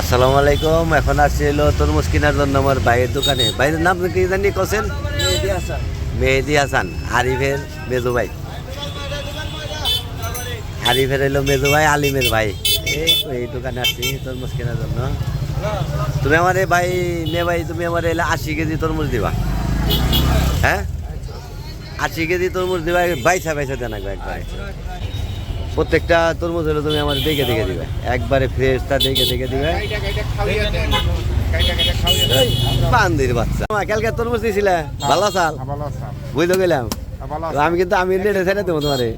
আসসালামু আলাইকুম এখন আসছে এলো তরমুজ কেনার জন্য আমার ভাইয়ের দোকানে। ভাইয়ের নাম কি জানি কোসেন মেহেদি হাসান। আরিফের মেজু ভাই। আরিফের এলো মেজু ভাই আলিমের ভাই। এই এই দোকানে আসছি তরমুজ কেনার জন্য। তুমি আমার এই ভাই নে ভাই তুমি আমার এলে আশি কেজি তরমুজ দিবা। হ্যাঁ? আশি কেজি তরমুজ দিবা বাইসা বাইসা দেন একবার। প্রত্যেকটা তরমুজ হলো তুমি আমার দেখে দেখে দিবে। একবারে ফ্রেশটা দেখে দেখে দিবে। বাচ্চা। কালকে তরমুজ দিয়েছিলে ভালো চাল বুঝতে গেলাম। আমি কিন্তু আমি ছেড়ে দেবো তোমারে।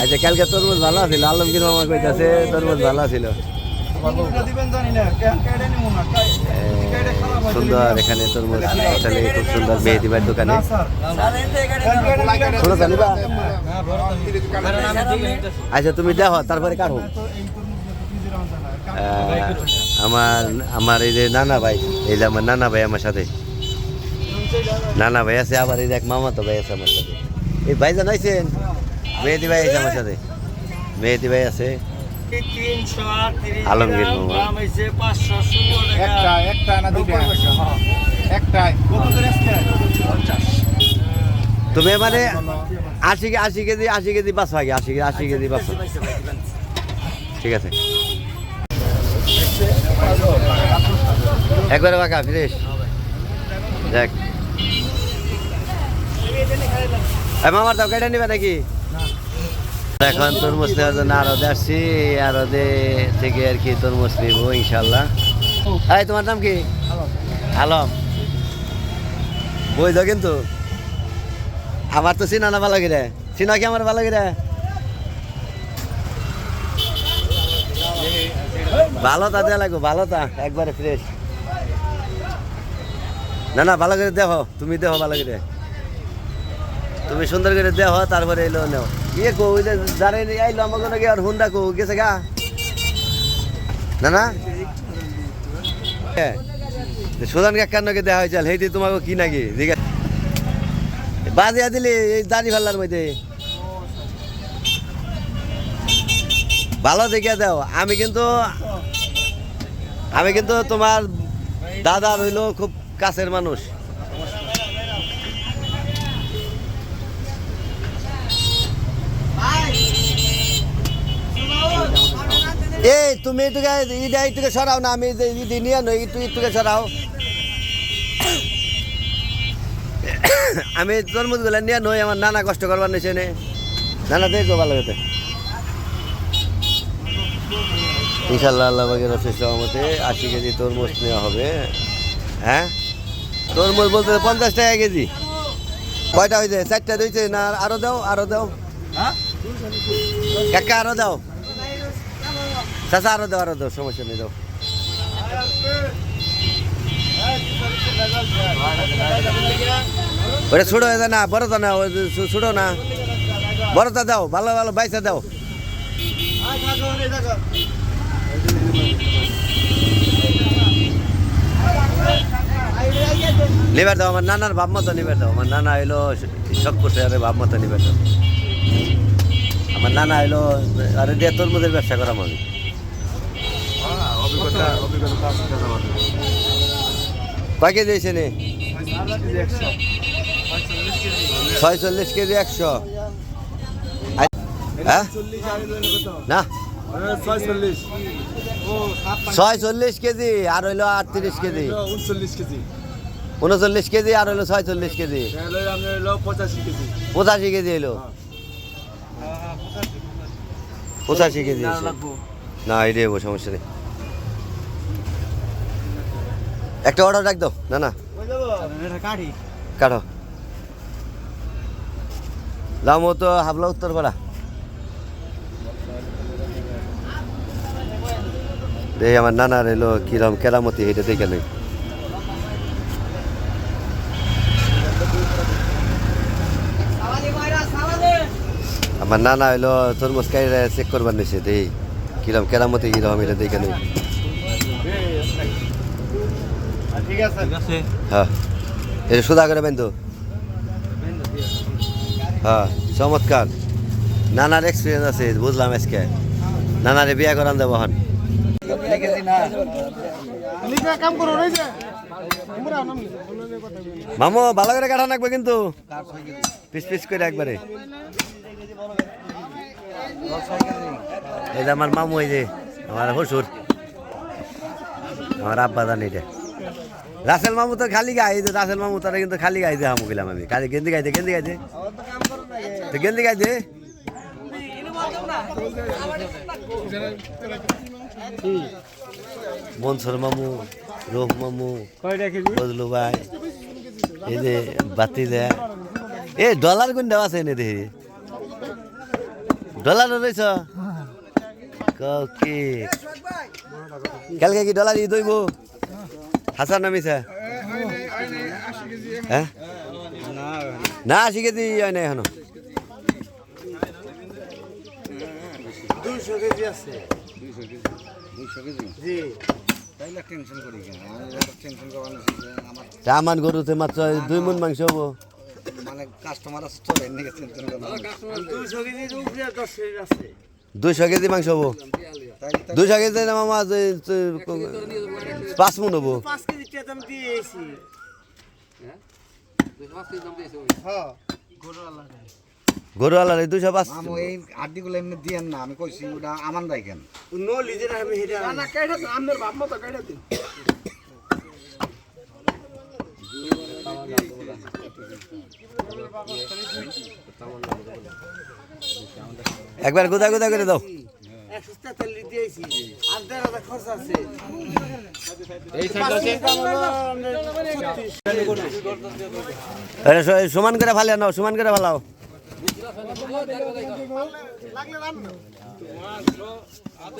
আচ্ছা কালকে তরমুজ ভালো ছিল আলমগীর কইতাছে? তরমুজ ভালো ছিল সুন্দর এখানে তোর আসলে খুব সুন্দর মেহেদি ভাইয়ের দোকানে। আচ্ছা তুমি দেখো তারপরে কাটো আহ, আমার আমার এই যে নানা ভাই এই যে আমার নানা ভাই আমার সাথে। নানা ভাই আছে আবার এই যে এক মামা তো ভাই আছে আমার সাথে। এই ভাই জানাইছেন মেহেদি ভাই আছে আমার সাথে। মেহেদি ভাই আছে। আলমগীর একটা একটা না দুইটা? একটাই তুমি মানে আশি কে- আশি কেজি আশি কেজি বাস আগে আশি কেজি আশি কেজি বাস ঠিক আছে একবারে বাঁকা ফ্রেশ। দেখ। এই মামার দাও কেটে নিবে নাকি? এখন থেকে আর কি তরমুজ ইনশাল্লাহ। তোমার নাম কি? আলম। কিন্তু। আমার তো চিনা না ভালো করে। চিনা কি আমার ভালো করে? ভালো তা দেওয়া লাগবে ভালো তা একবারে ফ্রেশ না না, ভালো করে দেখো তুমি দেখো ভালো করে। তুমি সুন্দর করে দেখো তারপরে এলো নেও। ইয়ে কো যে যারে আইলো আমাকে নাকি আর হুন্ডা কো, গেছে গা। না না সুদান কাকার নাকি দেওয়া হয়েছে হেইটি তোমাকে কি নাকি? বাজিয়া দিলি, এই দাড়ি ফাল্লার মধ্যে। ভালো দেখিয়া দাও, আমি কিন্তু আমি কিন্তু তোমার দাদা রইল খুব কাছের মানুষ। এই তুমি এটুকে ইটা একটুকে সরাও না আমি ইদি নিয়ে নই একটু একটুকে সরাও। আমি তরমুজগুলা নিয়ে নই আমার নানা কষ্ট করবার নিছে নে নানা দেখো ভালো হতে ইনশাল্লাহ আল্লাহ বাগের অশেষ সহমতে আশি কেজি তরমুজ নেওয়া হবে। হ্যাঁ? তরমুজ বলতে পঞ্চাশ টাকা কেজি। কয়টা হয়েছে চারটা হয়েছে না আরও দাও আরও দাও। কাকা আরও দাও। চাচা, আরও দাও আরও দাও, সমস্যা নেই, দাও। ওটা ছোটো হয়ে না বড়টা না, ওই যে ছোটো না। বড়টা দাও, ভালো ভালো, বাইসা দাও। নিবার দাও, আমার নানার বাপ মতো নিবার দাও। আমার নানা হইল শখ করছে আরে বাপ মতো নিবার দাও। আমার নানা হইল, আরে দিয়ে তরমুজের ব্যবসা করাম আমি অভিজ্ঞতা অভিজ্ঞতা আছে দাদা আমার। কয় কেজি হয়েছে নে? ছয় চল্লিশ কেজি একশো। হ্যাঁ? না? ছয়চল্লিশ। ছয় চল্লিশ কেজি আর হইল আটত্রিশ কেজি। উনচল্লিশ কেজি। উনচল্লিশ কেজি আর হইল ছয় চল্লিশ কেজি। পঁচাশি কেজি কেজি এলো পঁচাশি কেজি না এই দেবো সমস্যা নেই। একটা অর্ডার রাখ দাও না না। কাটো। দাম তো হাবলা উত্তর পাড়া। দেখি আমার নানার এলো কিরম কেরামতি এটা দেখে নেই। আমার নানা হইল তরমুজ কাইরা চেক করবার নিছে দেখি কিরম কেরামতি কিরম এটা দেখে নেই। ঠিক আছে। হ্যাঁ। এটা সুদা করে বেন তো হ্যাঁ চমৎকার। নানার এক্সপিরিয়েন্স আছে বুঝলাম আজকে। নানারে বিয়া করান দেবো হন মামু ভালো করে কাটা রাখবে কিন্তু। পিস পিস করে একবারে। এই যে আমার মামু এই যে আমার হসুর আমার আব্বা জানি এটা। রাসেল মামু তো খালি গাই রাসেল মামু, তারা কিন্তু খালি গাই দিয়ে হামু গেলাম আমি। খালি গেন্দি গাইতে গেন্দি গাইতে তো গেন্দি গাইতে মনসুর মামু, রোহ মামু বজলু ভাই, এই যে বাতি দেয় এ, ডলার কোন দেওয়া আছে এনে দেখি। ডলার রয়েছ কালকে কি ডলার ই দইব হাসান নামিছে হ্যাঁ না শিখে দি হয় না এখনও। দুইশো কেজি আছে। জি। তাইলে টেনশন করি কেন? আমি আর টেনশন করবার আমার গরুতে মাত্র দুই মন মাংস হব। মানে কাস্টমার আছে তো এর নিকে টেনশন করবার দুইশো কেজি আছে। দুইশো কেজি মাংস হব। দুইশো কেজি না মামা পাঁচ মন হব। পাঁচ কেজি টেতাম দিয়ে এসি হ্যাঁ গরু আলার দুইশো পাঁচ। এই আড্ডিগুলো এমনি দিয়েন না আমি কইছি ওটা আমার দায় কেন নো করে দাও। সমান করে কেটে নাও সমান করে ফালাও।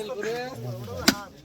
কেটে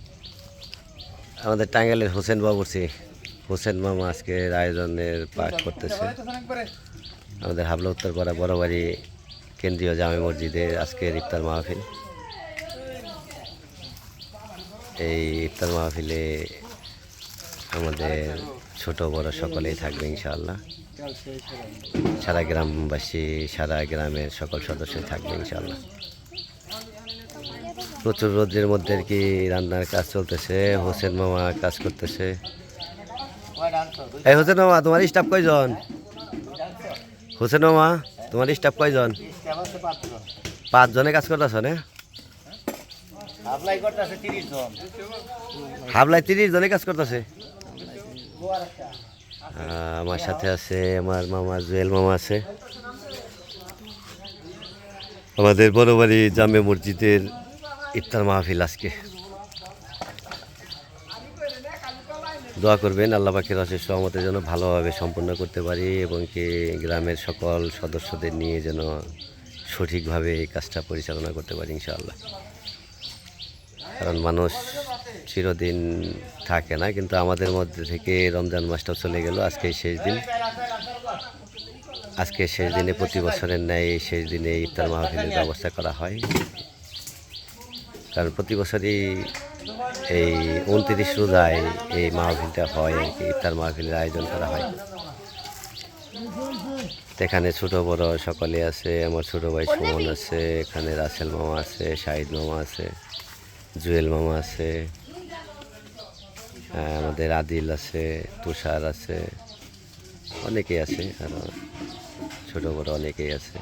আমাদের টাঙ্গাইলের হোসেন বাবুরছি হোসেন মামা আজকের আয়োজনের পাঠ করতেছে। আমাদের হাবলা উত্তরপাড়া বড়বাড়ি কেন্দ্রীয় জামে মসজিদের আজকের ইফতার মাহফিল। এই ইফতার মাহফিলে আমাদের ছোট বড় সকলেই থাকবে ইনশাআল্লাহ। সারা গ্রামবাসী, সারা গ্রামের সকল সদস্যই থাকবে ইনশাআল্লাহ। প্রচুর রোদ্রের মধ্যে আর কি রান্নার কাজ চলতেছে, হোসেন মামা কাজ করতেছে। এই হোসেন মামা, তোমার স্টাফ কয়জন? হোসেন মামা, তোমার স্টাফ কয়জন? পাঁচজনে কাজ করতেছ না? হাবলায় তিরিশ জনে কাজ করতেছে? আমার সাথে আছে আমার মামা জুয়েল মামা আছে। আমাদের বড় বাড়ি জামে মসজিদের ইফতার মাহফিল আজকে। দোয়া করবেন আল্লাহ পাখির অশেষ সহমতের জন্য ভালোভাবে সম্পন্ন করতে পারি এবং কি গ্রামের সকল সদস্যদের নিয়ে যেন সঠিকভাবে এই কাজটা পরিচালনা করতে পারি ইনশাআল্লাহ। কারণ মানুষ চিরদিন থাকে না, কিন্তু আমাদের মধ্যে থেকে রমজান মাসটাও চলে গেল আজকে শেষ দিন। আজকে শেষ দিনে প্রতি বছরের ন্যায় শেষ দিনে ইফতার মাহফিলের ব্যবস্থা করা হয়। কারণ প্রতি বছরই এই উনত্রিশ রোজায় এই মাহফিলটা হয় আর কি, ইফতার মাহফিলের আয়োজন করা হয়। এখানে ছোট বড় সকলে আছে, আমার ছোট ভাই সুমন আছে, এখানে রাসেল মামা আছে, শাহিদ মামা আছে, জুয়েল মামা আছে আমাদের আদিল আছে, তুষার আছে, অনেকেই আছে, আর ছোট বড় অনেকেই আছে।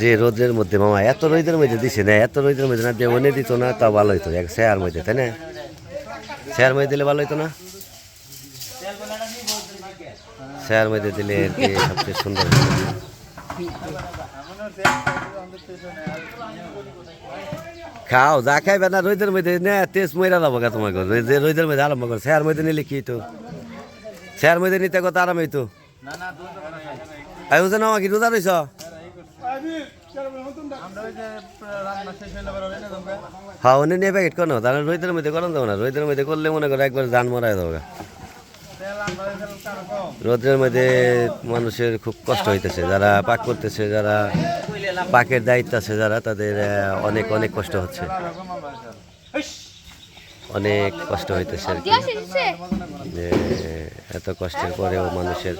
যে রোদের মধ্যে মামা, এত রোদের মধ্যে দিছে না, এত রোদের মধ্যে না দিয়ে মনে দিত না তা ভালো হইতো, এক শেয়ার মধ্যে, তাই না? শেয়ার মধ্যে দিলে ভালো হইতো না? শেয়ার মধ্যে দিলে সবচেয়ে সুন্দর খাও, যা খাইবে না, রোদের মধ্যে, না, তেজ মইরা যাব গা তোমাকে, যে রোদের মধ্যে আরম্ভ করো শেয়ার মধ্যে নিলে কি তো শেয়ার মধ্যে নিতে কত আরাম হইতো? আই হোসেন আমার কি রোজা রইছ? হ্যাঁ উনি নিয়ে প্যাকেট করো তাহলে রোহিতের মধ্যে করেন দেবো না, রোহিতের মধ্যে করলে মনে করো একবার জান মরাই দেবো গা। রোদের মধ্যে মানুষের খুব কষ্ট হইতেছে, যারা পাক করতেছে, যারা পাকের দায়িত্ব আছে, যারা তাদের অনেক অনেক কষ্ট হচ্ছে। অনেক কষ্ট হইতেছে আর কি। যে এত কষ্টের পরেও মানুষের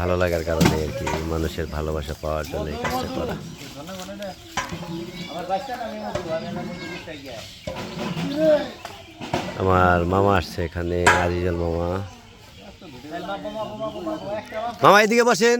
ভালো লাগার কারণে আর কি মানুষের ভালোবাসা পাওয়ার জন্য এই কাজটা করা। আমার মামা আসছে এখানে, আজিজল মামা। মামা, এদিকে বসেন।